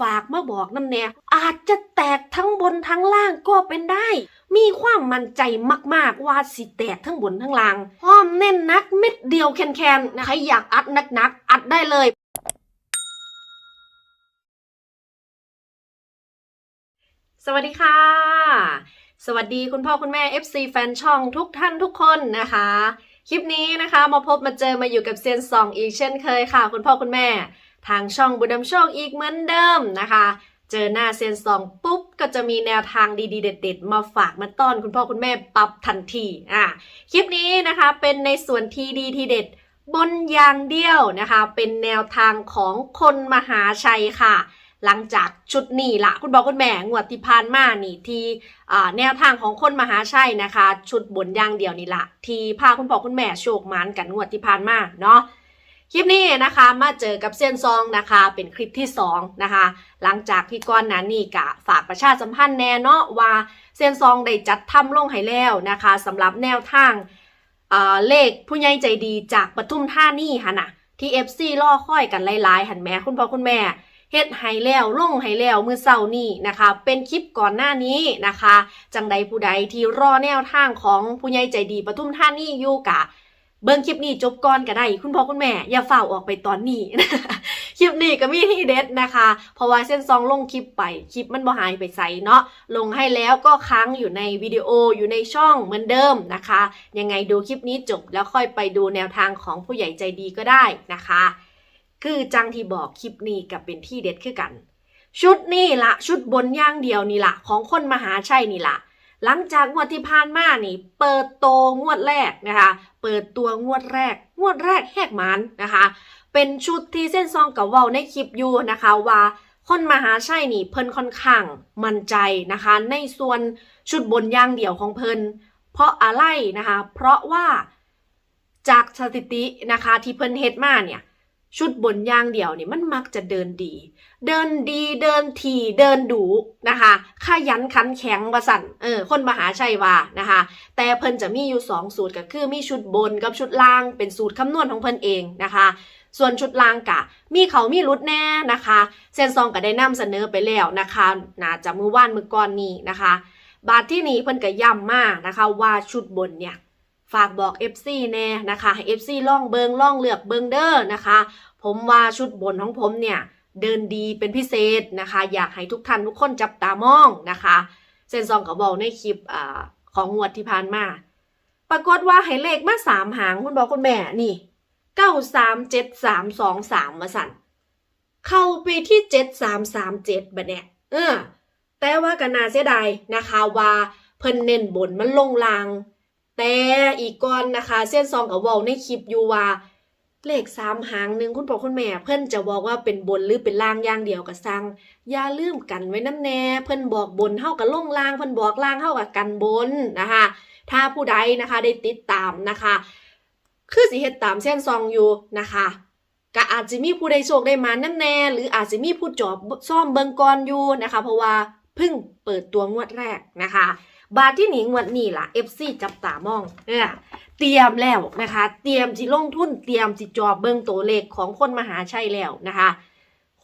ฝากมาบอกน้ำแน่อาจจะแตกทั้งบนทั้งล่างก็เป็นได้ มีความมั่นใจมากๆว่าสิแตกทั้งบนทั้งล่างพร้อมเน้นนักเม็ดเดียวแคนๆนะคะอยากอัดนักๆอัดได้เลยสวัสดีค่ะ สวัสดีคุณพ่อคุณแม่ FC แฟนช่องทุกท่านทุกคนนะคะ คลิปนี้นะคะมาพบมาเจอมาอยู่กับเซียนซองอีกเช่นเคยค่ะ คุณพ่อคุณแม่ ทางช่องบุญนำโชคอีกเหมือนเดิมนะคะ เจอหน้าเซียนซองปุ๊บ ก็จะมีแนวทางดีๆ เด็ด ๆ มาฝากมาต้อนคุณพ่อคุณแม่ปรับทันทีอะคลิปนี้นะคะเป็นในส่วนทีดีทีเด็ดบนอย่างเดียวนะคะ เป็นแนวทางของคนมหาชัยค่ะ หลังจากชุดนี้ละคุณบอกคุณแม่งวดที่ผ่านมานี่ที่แนวทางของคนมหาชัยนะคะ ชุดบนอย่างเดียวนี่ละที่พาคุณพ่อคุณแม่โชคมานกันงวดที่ผ่านมาเนาะ คลิปนี้นะคะมาเจอกับเซียนซองนะคะเป็นคลิปที่สองนะคะหลังจากที่ก่อนนั้นนี่กะฝากประชาสัมพันธ์แน่เนาะว่าเซียนซองได้จัดทำลงให้แล้วนะคะสำหรับแนวทางเอ่อเลขผู้ใหญ่ใจดีจากปทุมท่านี่ค่ะนะที่ FC ล่อค่อยกันหลายๆหันแม่คุณพ่อคุณแม่เฮ็ดให้แล้วลงให้แล้วมือเศร้านี่นะคะ เป็นคลิปก่อนหน้านี้นะคะ จังใดผู้ใดที่รอแนวทางของผู้ใหญ่ใจดีปทุมท่านี่อยู่กะ เบิ่งคลิปนี้จบก่อนก็ได้ คุณพ่อคุณแม่อย่าฝ่าออกไปตอนนี้คลิปนี้ก็มีที่เด็ดนะคะ เพราะว่าเส้นซองลงคลิปไปคลิปมันบ่หายไปใส่เนาะลงให้แล้วก็ค้างอยู่ในวิดีโออยู่ในช่องเหมือนเดิมนะคะ ยังไงดูคลิปนี้จบแล้วค่อยไปดูแนวทางของผู้ใหญ่ใจดีก็ได้นะคะ คือจังที่บอกคลิปนี้กับเป็นที่เด็ดคือกัน ชุดนี่ละชุดบนย่างเดียวนี่ละของคนมหาชัยนี่ละ หลังจากงวดที่ผ่านมานี่ เปิดโตงวดแรกนะคะ เปิดตัวงวดแรก งวดแรกแหกมันนะคะ เป็นชุดที่เส้นซองกับเว้าในคลิปอยู่นะคะว่าคนมหาชัยนี่เพิ่นค่อนข้างมั่นใจนะคะ ในส่วนชุดบนย่างเดี่ยวของเพิ่นเพราะอะไรนะคะ เพราะว่าจากสถิตินะคะที่เพิ่นเฮ็ดมาเนี่ย ชุดบนย่างเดี่ยวนี่มันมักจะเดินดี เดินดีเดินทีเดินดูนะคะขยันขันแข็งว่าสั่นเออคนมหาชัยว่านะคะ แต่เพิ่นจะมีอยู่ 2 สูตรก็คือมีชุดบนกับชุดล่างเป็นสูตรคำนวณของเพิ่นเองนะคะ ส่วนชุดล่างกะ มีเขามีรุดแน่นะคะเซนซองก็ได้นำเสนอไปแล้วนะคะน่าจะมือว่านมือก่อนนี้นะคะ บาทที่นี้เพิ่นก็ย้ำมากนะคะว่าชุดบนเนี่ย ฝากบอก FC แน่นะคะให้ FC ล่องเบิงล่องเลือกเบิงเด้อนะคะ ผมว่าชุดบนของผมเนี่ย เดินดีเป็นพิเศษนะคะ อยากให้ทุกท่านทุกคนจับตามองนะคะ เซนซองก็บอกในคลิปอของงวดที่ผ่านมา ปรากฏว่าให้เลขมาสามหางคุณบอกคุณแม่นี่เก้าสามเจ็ดสามสองสามมาสั่นเข้าไปที่เจ็ดสามสามเจ็ดบัดเนี่ยเออแต่ว่าก็น่าเสียดายนะคะว่าเพิ่นเน้นบนมันลงลาง แต่อีกก่อนนะคะ เส้นซองกับเวาในคลิปอยู่ว่าเลขสามหางหนึ่งคุณพ่อคุณแม่ เพิ่อนจะบอกว่าเป็นบนหรือเป็นล่างอย่างเดียวกับสั่งอย่าลืมกันไว้น้ำแน่ เพิ่อนบอกบนเท่ากับล่งล่างเพิ่อนบอกล่างเท่ากับกันบนนะคะ ถ้าผู้ใดนะคะได้ติดตามนะคะ คือสิเฮ็ดตามเส้นซองอยู่นะคะก็อาจจะมีผู้ใดโชคได้มาน้ำแน่ หรืออาจจะมีผู้จอบซ่อมเบิงกอนอยู่นะคะ เพราะว่าเพิ่งเปิดตัวงวดแรกนะคะ บาทที่หนีงวดนี้ล่ะ FC จับตามองเนี่ยเตรียมแล้วนะคะ เตรียมสิลงทุนเตรียมสิจอบเบิงตัวเลขของคนมหาชัยแล้วนะคะ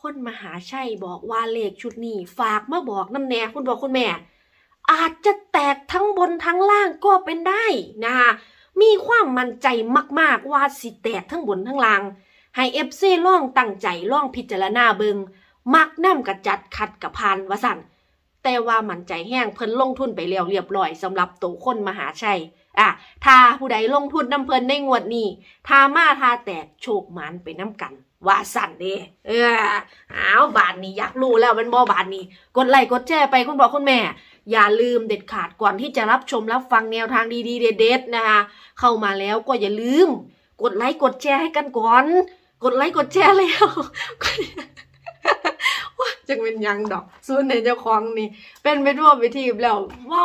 คนมหาชัยบอกว่าเลขชุดนี้ฝากมาบอกน้ำแน่คุณบอกคุณแม่ อาจจะแตกทั้งบนทั้งล่างก็เป็นได้นะคะมีความมั่นใจมากๆว่าสิแตกทั้งบนทั้งล่างให้เอฟซีล่องตั้งใจล่องพิจารณาเบิงมักน้ำกระจัดขัดกับพานวสัน แต่ว่ามั่นใจแห้งเพิ่นลงทุนไปแล้วเรียบร้อยสำหรับตัวคนมหาชัยอะถ้าผู้ใดลงทุนน้ำเพิ่นในงวดนี้ถ้ามาถ้าแตกโชคหมันไปน้ำกัน ว่าสั่นเด้เอออ้าวบาทนี้อยากรู้แล้วเป็นบ่บาทนี้ กดไลค์กดแชร์ไปคุณพ่อคุณแม่ อย่าลืมเด็ดขาดก่อนที่จะรับชมรับฟังแนวทางดีๆ เด็ดๆนะคะ เข้ามาแล้วก็อย่าลืม กดไลค์กดแชร์ให้กันก่อน กดไลค์กดแชร์แล้ว จะเป็นยังดอกส่วนในเจ้าของนี่ เป็นไปทั่วไปทีแล้วเมา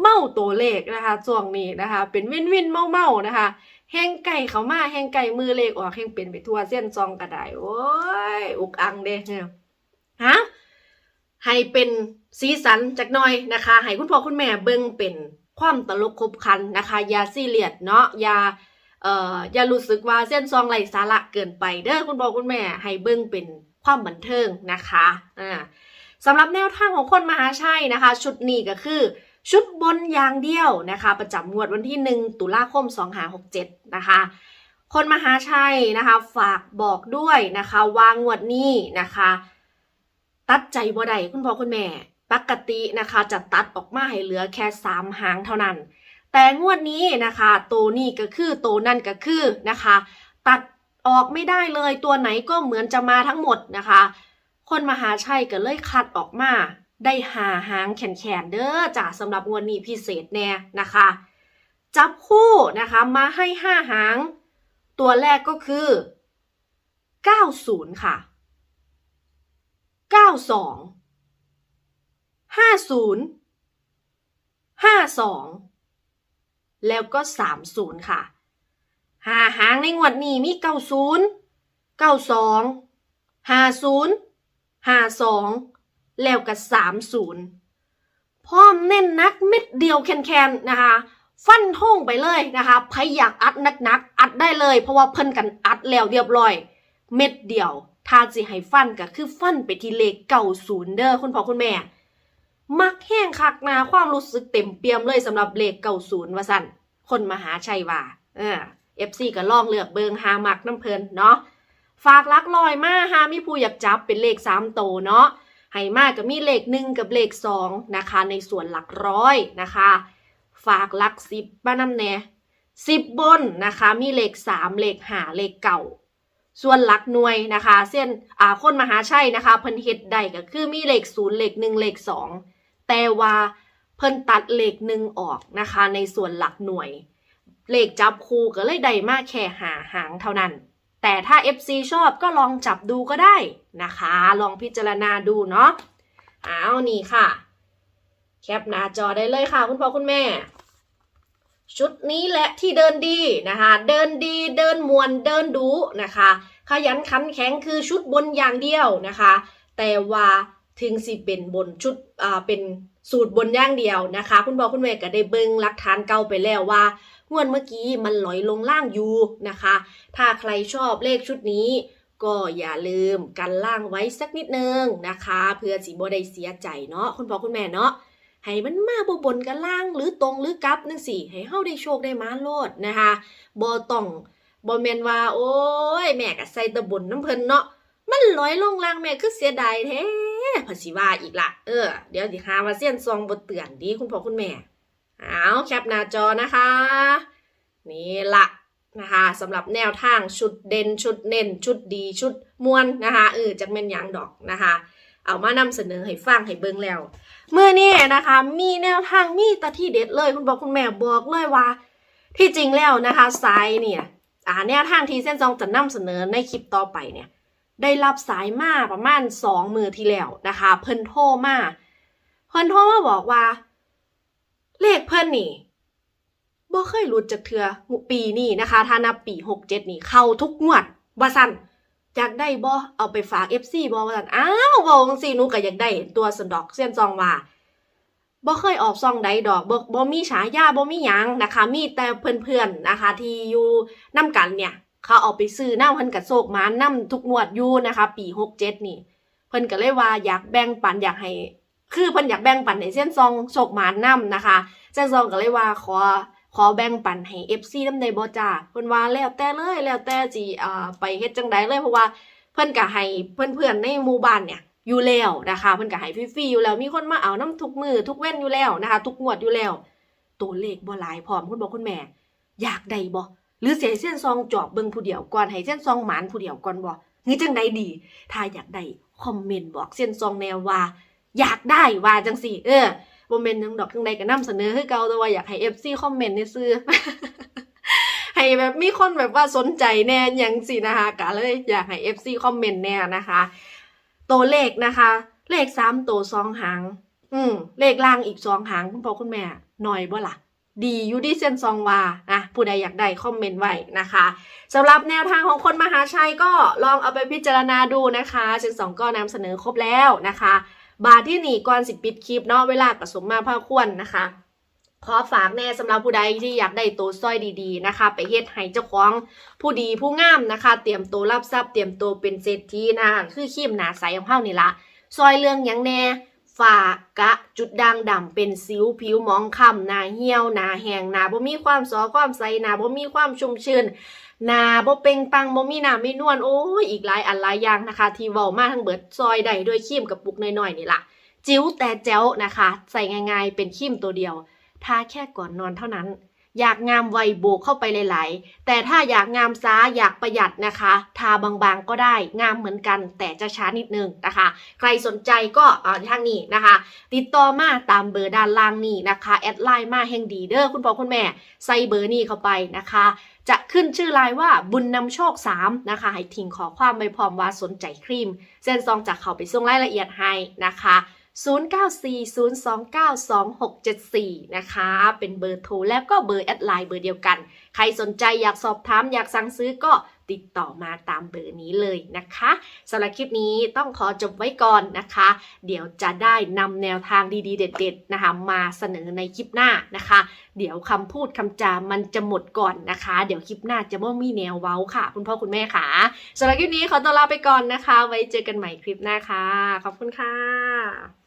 เมาตัวเลขนะคะช่วงนี้นะคะ เป็นวินวินเมาเมานะคะแห้งไก่เขามาแห้งไก่มือเลขออกแห้งเป็นไปทั่วเส้นซองกระไดโอ้ยอุกอังเด้เนี่ยฮะให้เป็นสีสันจากหน่อยนะคะ ให้คุณพ่อคุณแม่เบิ่งเป็นความตลกคบคันนะคะ ยาซีเรียสเนาะยา เอ่ออย่ารู้สึกว่าเส้นซองไหลสาระเกินไปเด้อคุณพ่อคุณแม่ให้เบิ่งเป็นความบันเทิงนะคะอ่าสำหรับแนวทางของคนมหาชัยนะคะ ชุดนี้ก็คือ ชุดบนอย่างเดียวนะคะ ประจำงวดวันที่ 1 ตุลาคม 2567 นะคะ คนมหาชัยนะคะฝากบอกด้วยนะคะวางงวดนี้นะคะ ตัดใจบ่ได้คุณพ่อคุณแม่ ปกตินะคะจะตัดออกมาให้เหลือแค่ 3 หางเท่านั้น แต่งวดนี้นะคะตัวนี้ก็คือตัวนั่นก็คือนะคะ ตัดออกไม่ได้เลยตัวไหนก็เหมือนจะมาทั้งหมดนะคะ คนมหาชัยก็เลยคัดออกมาได้หาหางแขนๆเด้อจ้ะสำหรับงวดนี้พิเศษแน่นะคะ จับคู่นะคะมาให้ห้าหาง ตัวแรกก็คือ 90 ค่ะ 92 50 52 แล้วก็ 30 ค่ะหาหางในงวดนี้มี90 92 50 52แล้วก็30พร้อมเน้นนักเม็ดเดียวแคนๆนะคะ ฟันท่งไปเลยนะคะใครอยากอัดนักๆ อัดได้เลย เพราะว่าเพิ่นกันอัดแล้วเรียบร้อย เม็ดเดียว ถ้าสิให้ฟันก็คือฟันไปที่เลขเก่าศูนย์เด้อคุณพ่อคุณแม่ มักแห้งคักนาความรู้สึกเต็มเปี่ยมเลยสำหรับเลขเก่าศูนย์ว่าสั่นคนมหาชัยว่าเออเอฟซีก็ลองเลือกเบิงหามักน้ำเพลินเนาะฝากลักลอยมาหามีผู้อยากจับเป็นเลขสามโตเนาะให้มากก็มีเลขหนึ่งกับเลขสองนะคะ ในส่วนหลักร้อยนะคะ ฝากลักสิบบ้านน้ำแน่สิบบนนะคะ มีเลขสามเลขหาเลขเก่า ส่วนหลักหน่วยนะคะ เส้นอ่าคนมหาชัยนะคะเพิ่นเฮ็ดได้ก็คือมีเลขศูนย์เลขหนึ่งเลขสอง แต่ว่าเพิ่นตัดเลขหนึ่งออกนะคะ ในส่วนหลักหน่วย เลขจับคู่ก็เลยได้มากแค่หาหางเท่านั้น แต่ถ้า FC ชอบก็ลองจับดูก็ได้นะคะ ลองพิจารณาดูเนาะเอานี่ค่ะ แคปหน้าจอได้เลยค่ะ คุณพ่อคุณแม่ ชุดนี้แหละที่เดินดีนะคะ เดินดีเดินมวนเดินดูนะคะ ขยันขันแข็งคือชุดบนอย่างเดียวนะคะ แต่ว่า ถึงสิเป็นบนชุดอ่าเป็นสูตรบนย่างเดียวนะคะ คุณพ่อคุณแม่ก็ได้เบิ่งหลักฐานเก่าไปแล้วว่างวดเมื่อกี้มันลอยลงล่างอยู่นะคะ ถ้าใครชอบเลขชุดนี้ ก็อย่าลืมกันล่างไว้สักนิดนึงนะคะ เพื่อสิบ่ได้เสียใจเนาะคุณพ่อคุณแม่เนาะให้มันมาบบนกันล่างหรือตรงหรือกลับนึงสิให้เฮาได้โชคได้มาโลดนะคะบ่ต้องบ่แมนว่า โอ้ย แม่ก็ใส่ตะบนน้ำเพิ่นเนาะมันลอยลงล่างแม่คือเสียดายแท้ ภาษีว่าอีกละเออ เดี๋ยวสิหาว่าเสี้ยนซองบ่เตือนดีคุณพ่อคุณแม่เอาแคปหน้าจอนะคะ นี่ละนะคะสำหรับแนวทางชุดเด่นชุดเน้นชุดดีชุดมวนนะคะเออจักแม่นยังดอกนะคะ เอามานำเสนอให้ฟังให้เบิ่งแล้วเมื่อนี้นะคะ มีแนวทางมีตาที่เด็ดเลยคุณบอกคุณแม่บอกเลยว่า ที่จริงแล้วนะคะสายเนี่ยอ่าแนวทางที่เส้นซองจะนำเสนอในคลิปต่อไปเนี่ย ได้รับสายมาประมาณสองมือที่แล้วนะคะ เพิ่นโทรมาเพิ่นโทรมาบอกว่า เลขเพิ่นนี่บ่เคยหลุดจากเทือปีนี้นะคะ ถ้านับปีหกเจ็ดนี่เข้าทุกงวดว่าสั่นอยากได้บ่เอาไปฝาก FC บ่ว่าซั่นอ้าวเว้าจังซีนูก็อยากได้ตัวสันดอกเส้นซองว่าบ่เคยออกซองใดดอกบ่บ่มีฉายาบ่มีหยังนะคะ มีแต่เพื่อนๆนะคะ ที่อยู่นํกันเนี่ย เขาเอาไปซื้อน้าเพิ่นก็โศกมานํทุกงวดอยู่นะคะ ปี67นี่ เพิ่นก็เลยว่าอยากแบ่งปันอยากให้ คือเพิ่นอยากแบ่งปันให้เส้นซองโศกมานํนะคะเส้นซองก็เลยว่าขอขอแบ่งปันให้ FC นำได้บ่จ้าเพิ่นว่าแล้วแต่เลยแล้วแต่สิอ่าไปเฮ็ดจังใดเลยเพราะว่าเพิ่นก็ให้เพื่อนๆในหมู่บ้านเนี่ยอยู่แล้วนะคะเพิ่นก็ให้ฟรีๆอยู่แล้วมีคนมาเอาน้ำทุกมือทุกเว้นอยู่แล้วนะคะ ทุกงวดอยู่แล้วตัวเลขบ่หลายพร้อมคุณบอกคุณแม่ อยากได้บ่ หรือเสียเส้นซองจอบเบิ่งผู้เดียวก่อนให้เส้นซองหมานผู้เดียวก่อนบ่หรือจังใดดี ถ้าอยากได้คอมเมนต์บอกเส้นซองแนวว่า อยากได้ว่าจังสี่ เออบ่แม่นหยังดอกจังใดก็นำเสนอคือเก่าแต่ว่าอยากให้ FC คอมเมนต์ในซื่อให้แบบมีคนแบบว่าสนใจแน่ยังสินะคะก็เลยอยากให้ FC คอมเมนต์แน่นะคะ ตัวเลขนะคะ เลขสามตัวสองหาง อืมเลขล่างอีกสองหางคุณพ่อคุณแม่หน่อยบ่ล่ะ ดีอยู่ดีเซนซองว่าอะผู้ใดอยากได้คอมเมนต์ไว้นะคะสำหรับแนวทางของคนมหาชัยก็ลองเอาไปพิจารณาดูนะคะเซนสองก็นำเสนอครบแล้วนะคะ บาทที่หนีก่อนสิปิดคลิปเนาะเวลาผสมมาผ้าควนนะคะขอฝากแน่สำหรับผู้ใดที่อยากได้ตัวสร้อยดีๆนะคะ ไปเฮ็ดให้เจ้าของผู้ดีผู้งามนะคะ เตรียมตัวรับทรัพย์เตรียมตัวเป็นเศรษฐีนะคะคือขีมหนาใสของเฮานี่ละซอยเรื่องยังแน่ ฝากะจุดด่างดำเป็นสิวผิวมองคล้ำหนาเหี่ยวหนาแห้งหนาบ่มีความสอความใสหนาบ่มีความชุ่มชื้นหนาบ่เป่งปังบ่มีหนาไม่นวลโอ้ยอีกหลายอันหลายอย่างนะคะ ที่เว้ามาทั้งเบิดซอยได้ด้วยครีมกระปุกน้อยๆนี่ล่ะ จิ๋วแต่แจ๋วนะคะ ใส่ง่ายๆเป็นครีมตัวเดียวทาแค่ก่อนนอนเท่านั้น อยากงามไวโบกเข้าไปหลาย ๆ แต่ถ้าอยากงามซ้าอยากประหยัดนะคะ ทาบางๆก็ได้งามเหมือนกัน แต่จะช้านิดนึงนะคะ ใครสนใจก็ทางนี้นะคะ ติดต่อมาตามเบอร์ด้านล่างนี้นะคะ แอดไลน์มาแห่งดีเด้อคุณพ่อคุณแม่ใส่เบอร์นี้เข้าไปนะคะ จะขึ้นชื่อไลน์ว่าบุญนำโชค 3 นะคะ ให้ทิ้งขอความไปพร้อมว่าสนใจครีม เส้นซองจากเขาไปส่งรายละเอียดให้นะคะ 0940292674 นะคะ เป็นเบอร์โทรแล้วก็เบอร์แอดไลน์เบอร์เดียวกัน ใครสนใจอยากสอบถาม อยากสั่งซื้อก็ติดต่อมาตามเบอร์นี้เลยนะคะสำหรับคลิปนี้ต้องขอจบไว้ก่อนนะคะ เดี๋ยวจะได้นำแนวทางดีๆ เด็ด ๆ นะคะ มาเสนอในคลิปหน้านะคะ เดี๋ยวคำพูดคำจามันจะหมดก่อนนะคะ เดี๋ยวคลิปหน้าจะไม่มีแนวเว้าค่ะ คุณพ่อคุณแม่ค่ะสำหรับคลิปนี้ขอตัวลาไปก่อนนะคะ ไว้เจอกันใหม่คลิปหน้าค่ะ ขอบคุณค่ะ